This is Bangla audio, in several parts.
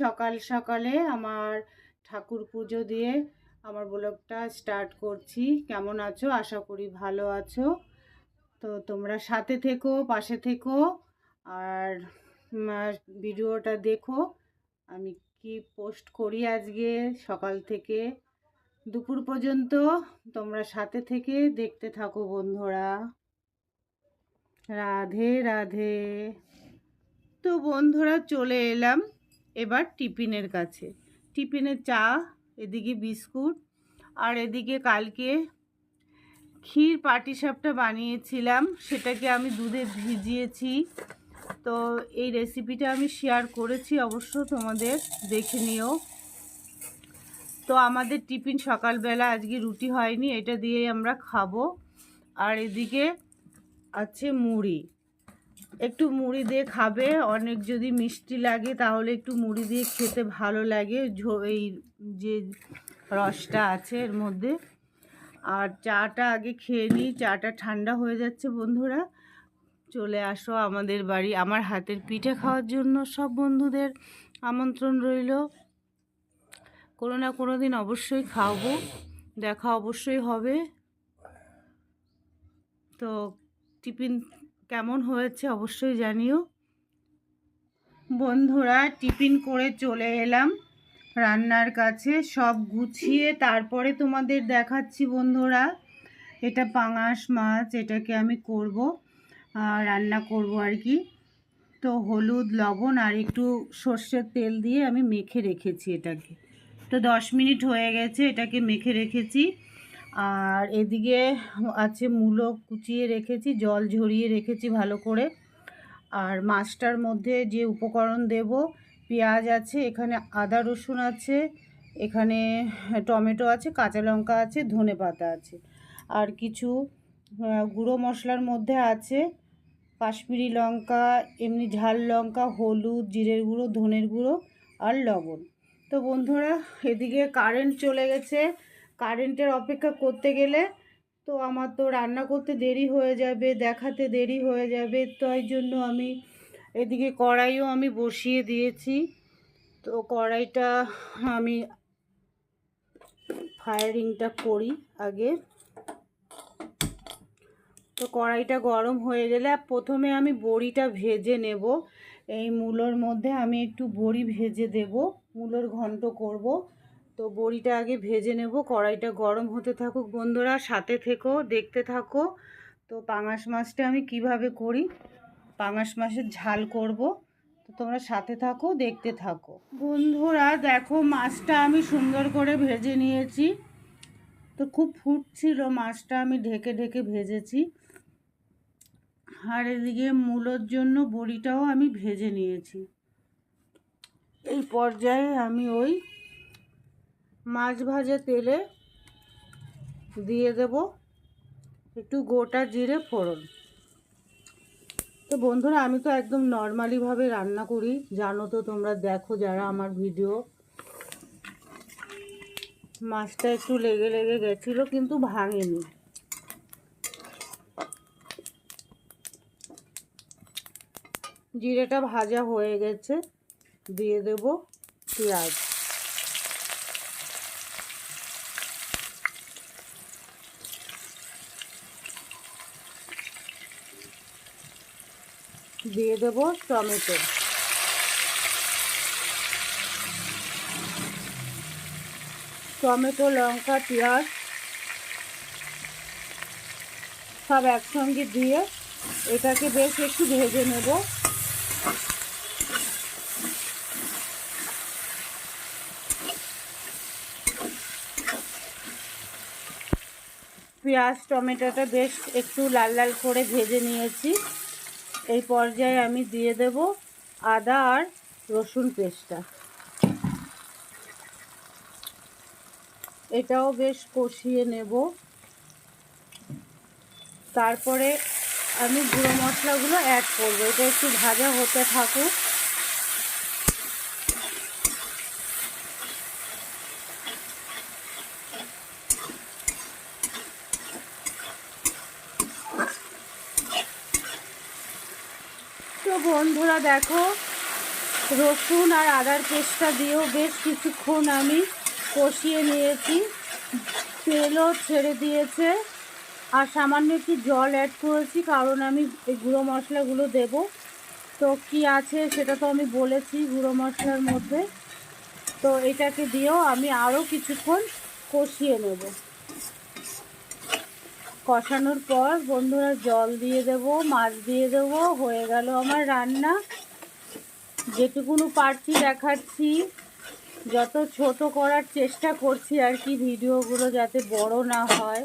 সকাল সকালে আমার ঠাকুর পুজো দিয়ে আমার ব্লগটা স্টার্ট করছি। কেমন আছো? আশা করি ভালো আছো। তো তোমরা সাথে থেকো, পাশে থেকো আর ভিডিওটা দেখো। আমি কি পোস্ট করি আজকে? সকাল থেকে দুপুর পর্যন্ত তোমরা সাথে থেকে দেখতে থাকো বন্ধুরা। রাধে রাধে। তো বন্ধুরা চলে এলাম। এবার টিফিনের কাছে। টিফিনের চা, এদিকে বিস্কুট, আর এদিকে কালকে ক্ষীর পাটিসাপটা বানিয়েছিলাম। সেটাকে আমি দুধে ভিজিয়েছি। তো এই রেসিপিটা আমি শেয়ার করেছি অবশ্য তোমাদের, দেখে নিও। তো আমাদের টিফিন সকালবেলা, আজকে রুটি হয়নি, এটা দিয়েই আমরা খাব। আর এদিকে আছে মুড়ি। একটু মুড়ি দিয়ে খাবে, অনেক যদি মিষ্টি লাগে তাহলে একটু মুড়ি দিয়ে খেতে ভালো লাগে এই যে রসটা আছে এর মধ্যে। আর চাটা আগে খেয়ে নিই, চাটা ঠান্ডা হয়ে যাচ্ছে বন্ধুরা। চলে আসো আমাদের বাড়ি, আমার হাতের পিঠে খাওয়ার জন্য সব বন্ধুদের আমন্ত্রণ রইল। কোনো না কোনো দিন অবশ্যই খাওয়াবো, দেখা অবশ্যই হবে। তো টিফিন কেমন হয়েছে অবশ্যই জানিও। বন্ধুরা, টিফিন করে চলে এলাম রান্নার কাছে। সব গুছিয়ে তারপরে তোমাদের দেখাচ্ছি বন্ধুরা। এটা পাঙাশ মাছ, এটাকে আমি করব রান্না করব আর কি। তো হলুদ, লবণ আর একটু সর্ষের তেল দিয়ে আমি মেখে রেখেছি এটাকে। তো দশ মিনিট হয়ে গেছে, এটাকে মেখে রেখেছি। আর এদিকে আছে মূলো কুচিয়ে রেখেছি, জল ঝরিয়ে রেখেছি ভালো করে। আর মাছটার মধ্যে যে উপকরণ দেব, পেঁয়াজ আছে, এখানে আদা রসুন আছে, এখানে টমেটো আছে, কাঁচা লঙ্কা আছে, ধনে পাতা আছে। আর কিছু গুঁড়ো মশলার মধ্যে আছে কাশ্মীরি লঙ্কা, এমনি ঝাল লঙ্কা, হলুদ, জিরের গুঁড়ো, ধনের গুঁড়ো আর লবণ। তো বন্ধুরা, এদিকে কারেন্ট চলে গেছে। কারেন্টের অপেক্ষা করতে গেলে তো আমার তো রান্না করতে দেরি হয়ে যাবে, দেখাতে দেরি হয়ে যাবে, তাই জন্য আমি এদিকে কড়াইও আমি বসিয়ে দিয়েছি। তো কড়াইটা আমি ফায়ারিংটা করি আগে। তো কড়াইটা গরম হয়ে গেলে প্রথমে আমি বড়িটা ভেজে নেব। এই মূলোর মধ্যে আমি একটু বড়ি ভেজে দেব, মূলোর ঘন্ট করব। তো বড়িটা আগে ভেজে নেব, কড়াইটা গরম হতে থাকুক বন্ধুরা, সাথে থেকো, দেখতে থাকো। তো পাঙাশ মাছটা আমি কীভাবে করি? পাঙাশ মাছের ঝাল করব। তো তোমরা সাথে থাকো, দেখতে থাকো। বন্ধুরা, দেখো মাছটা আমি সুন্দর করে ভেজে নিয়েছি। তো খুব ফুটছিল মাছটা, আমি ঢেকে ঢেকে ভেজেছি। আর এদিকে মূলোর জন্য বড়িটাও আমি ভেজে নিয়েছি। এই পর্যায়ে আমি ওই মাছ ভাজা তেলে দিয়ে দেব একটু গোটা জিরে ফোড়ন। তো বন্ধুরা, আমি তো একদম নর্মালিভাবে রান্না করি। জানো তো তোমরা, দেখো যারা আমার ভিডিও মাছটা একটু লেগে লেগে গেছিল, কিন্তু ভাঙেনি। জিরেটা ভাজা হয়ে গেছে, দিয়ে দেব পেঁয়াজ। দিয়ে দেব টমেটো। টমেটো, লঙ্কা, পেঁয়াজ সব একসঙ্গে দিয়ে এটাকে বেশ একটু ভেজে নেব। পেঁয়াজ, টমেটোটা বেশ একটু লাল লাল করে ভেজে নিয়েছি। এই পর্যায়ে আমি দিয়ে দেব আদা আর রসুন পেস্টটা। এটাও বেশ কষিয়ে নেব। তারপরে আমি গুঁড়ো মশলাগুলো অ্যাড করব। এটা একটু ভাজা হতে থাকুক তো বন্ধুরা দেখো, রসুন আর আদার পেস্টটা দিয়েও বেশ কিছুক্ষণ আমি কষিয়ে নিয়েছি। তেলও ছেড়ে দিয়েছে। আর সামান্য একটু জল অ্যাড করেছি, কারণ আমি এই গুঁড়ো মশলাগুলো দেব। তো কি আছে সেটা তো আমি বলেছি গুঁড়ো মশলার মধ্যে। তো এটাকে দিয়েও আমি আরও কিছুক্ষণ কষিয়ে নেব। কষানোর পর বন্ধুরা জল দিয়ে দেব, মাছ দিয়ে দেব, হয়ে গেল আমার রান্না। যেটুকুনো পারছি দেখাচ্ছি। যত ছোট করার চেষ্টা করছি আর কি ভিডিওগুলো যাতে বড় না হয়।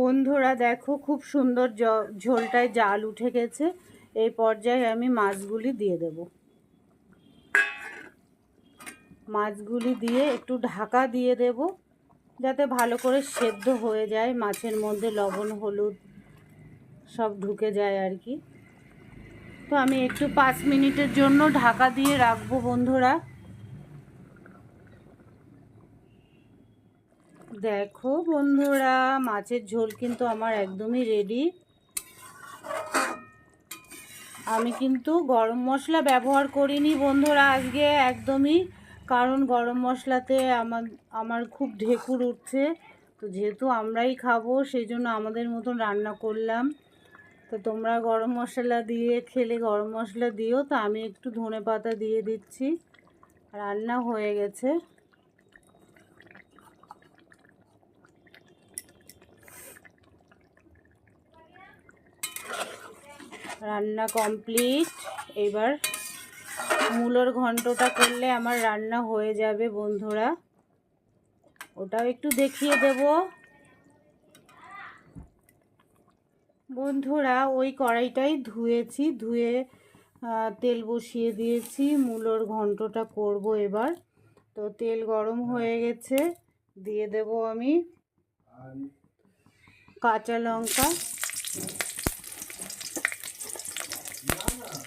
বন্ধুরা দেখো খুব সুন্দর ঝোলটায় জাল উঠে গেছে। এই পর্যায়ে আমি মাছগুলি দিয়ে দেব। মাছগুলি দিয়ে একটু ঢাকা দিয়ে দেব, যাতে ভালো করে সেদ্ধ হয়ে যায়। মাছের মধ্যে লবণ, হলুদ সব ঢুকে যায় আর কি। তো আমি একটু পাঁচ মিনিটের জন্য ঢাকা দিয়ে রাখব বন্ধুরা। দেখো বন্ধুরা, মাছের ঝোল কিন্তু আমার একদমই রেডি আমি কিন্তু গরম মশলা ব্যবহার করিনি বন্ধুরা আজকে একদমই, কারণ গরম মশলাতে আমার আমার খুব ঢেকুর উঠছে। তো যেহেতু আমরাই খাব, সেই জন্য আমাদের মতন রান্না করলাম। তো তোমরা গরম মশলা দিয়ে খেলে গরম মশলা দিও, তো আমি একটু ধনে পাতা দিয়ে দিচ্ছি। রান্না হয়ে গেছে। রান্না কমপ্লিট। এবার মূলোর ঘন্টটা করলে আমার রান্না হয়ে যাবে বন্ধুরা। ওটাও একটু দেখিয়ে দেব। বন্ধুরা, ওই কড়াইটাই ধুয়েছি, ধুয়ে তেল বসিয়ে দিয়েছি। মূলোর ঘন্টটা করব এবার। তো তেল গরম হয়ে গেছে, দিয়ে দেব আমি কাঁচা লঙ্কা।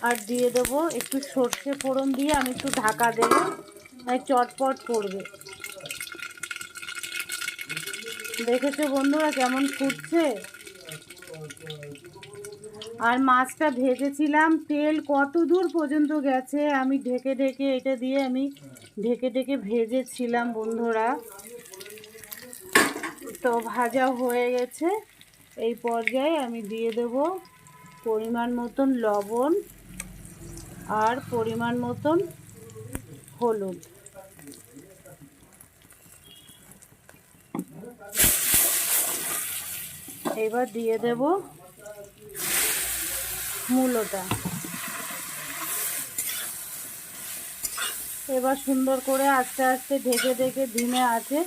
আর দিয়ে দেবো একটু সর্ষে ফোড়ন দিয়ে আমি একটু ঢাকা দেবো চটপট করবে। দেখেছ বন্ধুরা কেমন ফুটছে? আর মাছটা ভেজেছিলাম, তেল কত দূর পর্যন্ত গেছে আমি ঢেকে ঢেকে এটা দিয়ে আমি ঢেকে ঢেকে ভেজেছিলাম বন্ধুরা। তো ভাজা হয়ে গেছে, এই পর্যায়ে আমি দিয়ে দেব পরিমাণ মতন লবণ আর পরিমাণ মতন হলুদ। এবার দিয়ে দেব মূলোটা। এবার সুন্দর করে আস্তে আস্তে ঢেকে ঢেকে ধিমে আছে,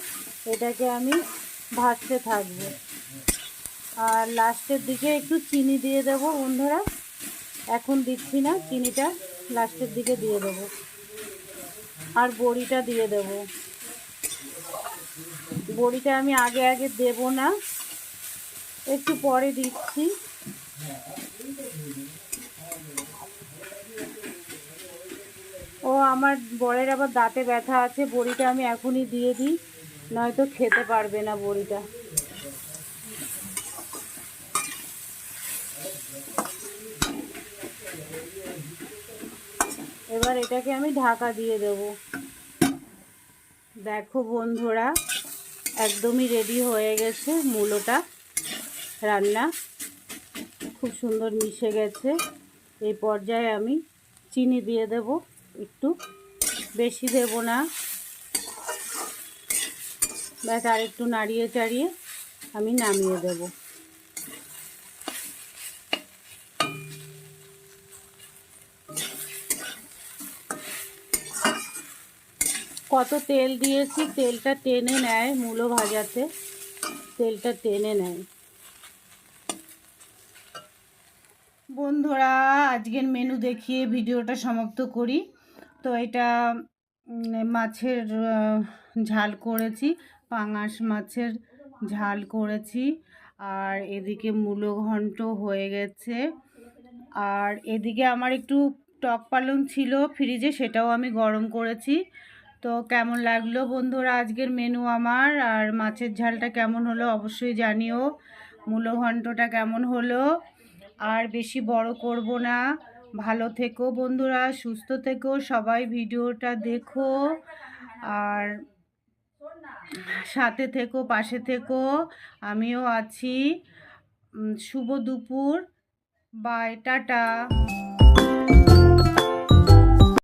এটাকে আমি ভাজতে থাকব। আর লাস্টের দিকে একটু চিনি দিয়ে দেব, বন্ধুরা। এখন দিচ্ছি না, চিনিটা লাস্টের দিকে দিয়ে দেব। আর বড়িটা দিয়ে দেব। বড়িটা আমি আগে আগে দেব না। একটু পরে দিচ্ছি। ও, আমার বরের আবার দাঁতে ব্যথা আছে, বড়িটা আমি এখনই দিয়ে দিই, নয়তো খেতে পারবে না বড়িটা। এবার এটাকে আমি ঢাকা দিয়ে দেব। দেখো বন্ধুরা, একদমই রেডি হয়ে গেছে মূলোটা। রান্না খুব সুন্দর মিশে গেছে। এই পর্যায়ে আমি চিনি দিয়ে দেব, একটু বেশি দেব না। ব্যাস, আর একটু নাড়িয়ে চাড়িয়ে আমি নামিয়ে দেব। কত তেল দিয়েছি, তেলটা টেনে নেয় মূলো ভাজাতে। তেলটা টেনে নেয়। বন্ধুরা, আজকের মেনু দেখিয়ে ভিডিওটা সমাপ্ত করি। তো এটা মাছের ঝাল করেছি, পাঙাশ মাছের ঝাল করেছি। আর এদিকে মূলো ঘন্ট হয়ে গেছে। আর এদিকে আমার একটু টক পালং ছিল ফ্রিজে সেটাও আমি গরম করেছি। তো কেমন লাগল বন্ধুরা আজকের মেনু আমার? আর মাছের ঝালটা কেমন হলো অবশ্যই জানিও। মূলো ঘন্টটা কেমন হলো? আর বেশি বড় করব না। ভালো থেকো বন্ধুরা, সুস্থ থেকো, সবাই ভিডিওটা দেখো। আর সাথে থেকো, পাশে থেকো। আমিও আছি। শুভ দুপুর। Bye, tata.